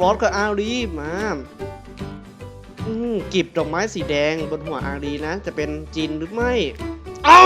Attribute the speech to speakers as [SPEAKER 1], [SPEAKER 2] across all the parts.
[SPEAKER 1] รอสกับอารีมาอืมกีบดอกไม้สีแดงบนหัวอารีนะ จะเป็นจินหรือไม่ เอ้า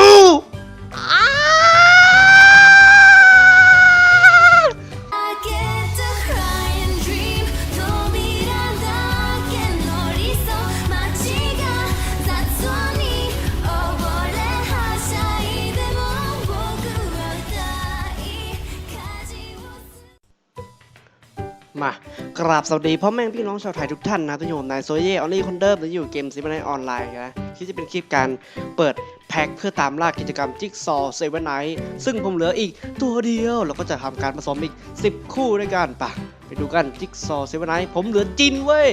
[SPEAKER 1] มากราบสวัสดีพ่อแม่พี่น้องชาวไทยทุกท่านนะทุกคนนายโซเย่ออลลี่คนเดิมและอยู่เกมซิมไนออนไลน์นะที่จะเป็นคลิปการเปิดแพ็คเพื่อตามล่ากิจกรรมจิ๊กซอเซเว่นไนท์ซึ่งผมเหลืออีกตัวเดียวเราก็จะทำการผสมอีก 10 คู่ด้วยกันปะไปดูกันจิ๊กซอเซเว่นไนท์ผมเหลือจินเว้ย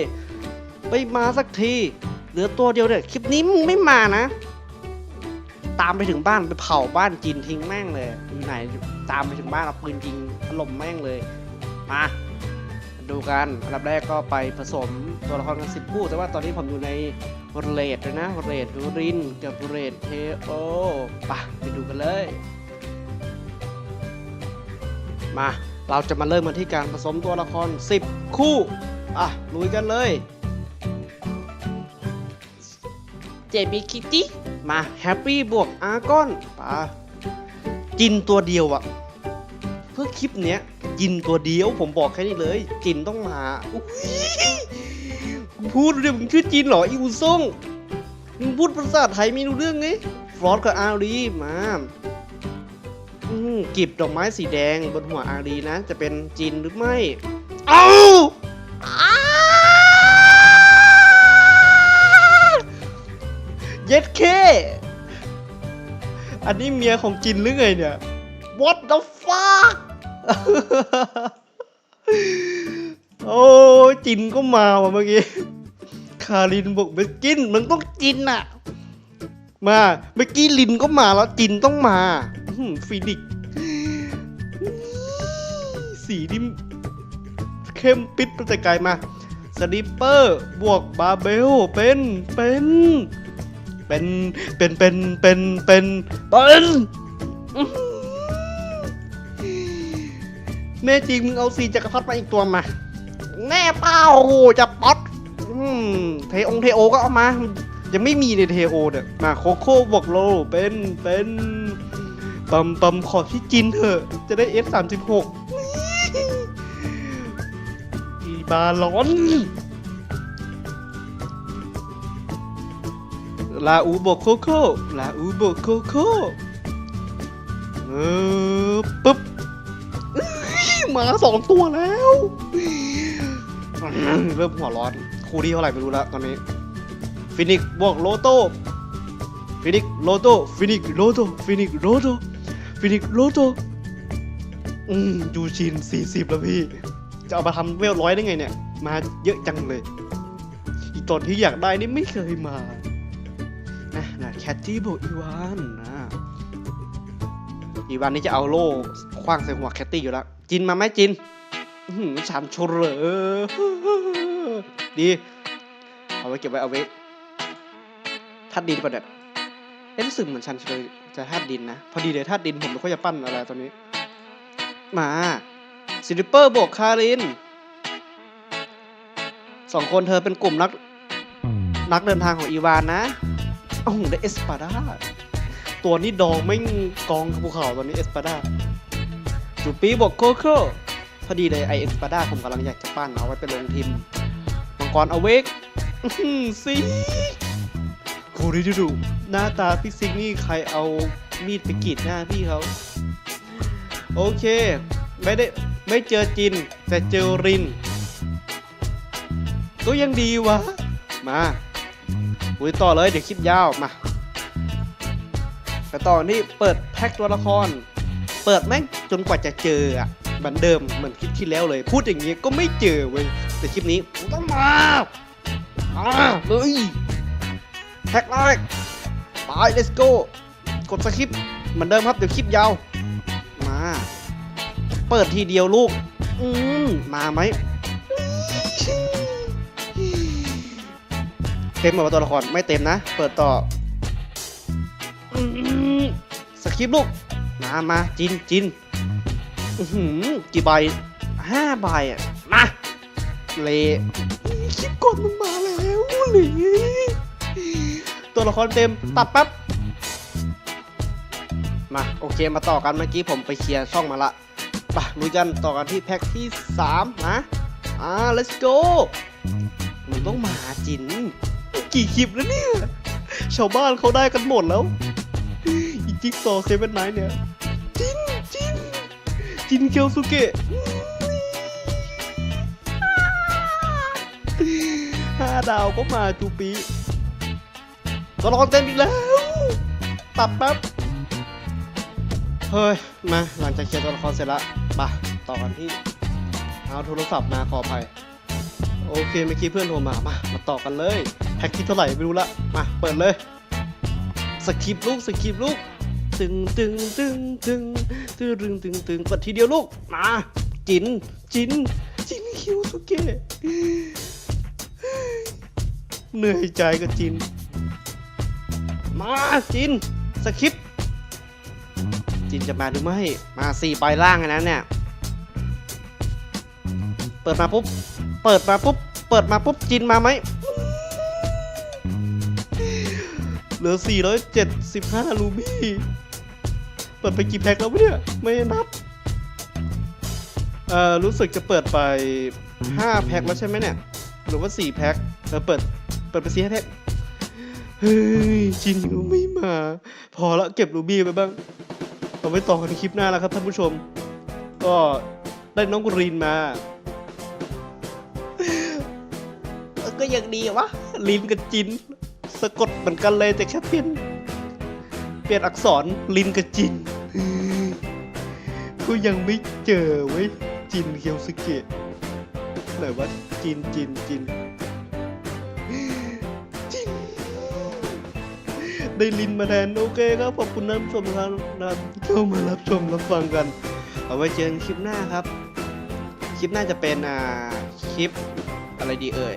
[SPEAKER 1] ไปมาสักทีเหลือตัวเดียวเนี่ยคลิปนี้มึงไม่มานะ ตามไปถึงบ้านไปเผาบ้านจินทิ้งแม่งเลยอยู่ไหนตามไปถึงบ้านเอาปืนยิงถล่มแม่งเลยมา ดูกันอันดับแรกก็ไปผสมตัวละครกันสิบคู่ แต่ว่าตอนนี้ผมอยู่ในเรดเลยนะเรดรินกับเรดเทโอปะไปดูกันเลย มาเราจะมาเริ่มกันที่การผสมตัวละคร 10 คู่อะลุยกันเลย เจมีคิตตี้มาแฮปปี้บวกอาร์กอนปะจินตัวเดียวอะเพื่อคลิปเนี้ยจินตัวเดียวผมบอกแค่นี้เลยจินต้องมาพูดเรื่องมึงชื่อจินเหรออีอุซ่งมึงพูดภาษาไทยไม่รู้เรื่องไงฟรอสกับอารีมาอืมกีบดอกไม้สีแดงบนหัวอารีนะ จะเป็นจินหรือไม่ เอ้าเย็ดเค อันนี้เมียของจินหรือไงเนี่ย What the fuck โอ้จินก็มาว่ะเมื่อกี้ คารินบอกไปกินมันต้องจินน่ะมาเมื่อกี้ลินก็มาแล้วจินต้องมาฟีนิกสีนี่เข้มปิดตั้งแต่ไกลมาสลิปเปอร์บวกบาเบลเป็นเป็นเป็นเป็นเป็นเป็นเป็นเป็น แน่จริงมึงเอาซีจักรพรรดิมาอีกตัวมา แน่เปล่าโอ้โหจะป๊อตอืมเทองเทโอก็เอามา ยังไม่มีในเทโอเนี่ยมาโคโค่บวกโลเป็นเป็นปัมปัมขอที่จินเถอะ จะได้ F 3 6 อีบาลอนลาอูบวกโคโค่ลาอูบวกโคโค่เออปึ๊บ มาสองตัวแล้วเริ่มหัวร้อน คู่ที่เท่าไหร่ไม่รู้แล้วตอนนี้ฟินิกบวกโลโต้ฟินิกโลโต้ฟินิกโลโต้ฟินิกโลโต้ฟินิกโลโต้อืมยูชิน40แล้วพี่ จะเอามาทำเวลร้อยได้ไงเนี่ย มาเยอะจังเลย อีตอนที่อยากได้นี่ไม่เคยมา นะนะแคทตี้บวกอีวานนะอีวานนี้จะเอาโล่คว้างใส่หัวแคตตี้อยู่แล้ว จินมาไหมจินอื้อหือชามโชว์เหรอดี เอาไว้เก็บไว้เอาไว้ธาตุดินปะเนี่ยเอ๊ะรู้สึกเหมือนชันเชยจะธาตุดินนะ พอดีเลยธาตุดินผมไม่ค่อยจะปั้นอะไรตอนนี้ มาซิลิเปอร์บวกคารินสองคนเธอเป็นกลุ่มนัก นักเดินทางของอีวานนะโอ้โหได้เอสปาดาตัวนี้ดองไม่งกองภูเขาตัวนี้เอสปาดา จูปีบอกโคโค่พอดีเลยไอเอสปาดาผมกำลังอยากจะปั้นเอาไว้ไปลงทีมมังกรอเวกอื้อหือสิโคดิดูดูหน้าตาพี่ซิงนี่ใครเอามีดไปกรีดหน้าพี่เขา โอเค ไม่ได้ไม่เจอจิน แต่เจอริน ก็ยังดีวะ มาคุยต่อเลยเดี๋ยวคลิปยาวมาแต่ตอนนี้เปิดแพ็คตัวละคร เปิดแม่งจนกว่าจะเจออะเหมือนเดิมเหมือนคลิปที่แล้วเลย พูดอย่างงี้ก็ไม่เจอเว้ยแต่คลิปนี้ต้องมาอ่าเลยแพ็คแรกไป let's go กดสคริปต์เหมือนเดิมครับเดี๋ยวคลิปยาว มา เปิดทีเดียวลูก อืมมาไหมเต็มหมดตัวละครไม่เต็มนะ เปิดต่อสคริปต์ลูก มามาจินจินหือกี่ใบห้าใบอะ มาเลคลิปก่อนมึงมาแล้วหลีตัวละครเต็มตัดแป๊บมาโอเคมาต่อกันเมื่อกี้ผมไปเคลียร์ช่องมาละไปลุยกันต่อกันที่แพ็คที่ 3 นะอ่า let's go มันต้องมาจิน กี่คลิปแล้วเนี่ย ชาวบ้านเขาได้กันหมดแล้วอีจิ๊กซอเซเว่นไนเนี่ย จินเคียวสุเกะห้าดาวก็มาจูปีตัวละครเต็มอีกแล้วตัดแป๊บเฮ้ย มา หลังจากเคลียร์ตัวละครเสร็จละมาต่อกันที่ เอาโทรศัพท์มาขออภัย โอเคเมื่อกี้เพื่อนโทรมา มา มาต่อกันเลย แพ็กที่เท่าไหร่ไม่รู้ละ มา เปิดเลย สคริปต์ลูก สคริปต์ลูก ตึงตึงตึงตึง ตึงตึงตึงตึงเปิดทีเดียวลูก มา จิน จิน จินคิวสุเกะเหนื่อยใจกับจิน มาจินสคริปต์จินจะมาหรือไม่ มาสี่ใบล่างอันนั้นเนี่ย เปิดมาปุ๊บ เปิดมาปุ๊บ เปิดมาปุ๊บ จินมาไหม เหลือ 475รูบี้ เปิดไปกี่แพ็คแล้ววะเนี่ย ไม่นับ เอ่อ รู้สึกจะเปิดไป 5 แพ็คแล้วใช่ไหมเนี่ย หรือว่า 4 แพ็ค เออ เปิด เปิดไป4แพ็ค เฮ้ยจินก็ไม่มา พอละเก็บรูบี้ไปบ้าง เอาไว้ต่อกันคลิปหน้าแล้วครับท่านผู้ชม ก็ได้น้องกรีนมาก็ยังดีวะลีนกับจิน สะกดเหมือนกันเลยแต่แค่เปลี่ยน เปลี่ยนอักษรลินกับจิน ก็ยังไม่เจอเว้ยจินเคียวสเกะไหนว่าจินจินจินจิน ได้ลินมาแทนโอเคครับขอบคุณนผู้ชมครับนะครับเข้ามารับชมรับฟังกัน เอาไว้เจอกันคลิปหน้าครับ คลิปหน้าจะเป็นอ่าคลิปอะไรดีเอ่ย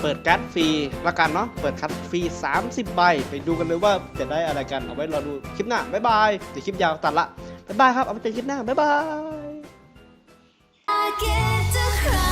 [SPEAKER 1] เปิดการ์ดฟรีละกันเนาะ เปิดการ์ดฟรี 30 ใบ ไปดูกันเลยว่าจะได้อะไรกัน เอาไว้รอดูคลิปหน้า บ๊ายบาย เดี๋ยวคลิปยาวตัดละ บ๊ายบายครับ เอาไปเจอกันคลิปหน้า บ๊ายบาย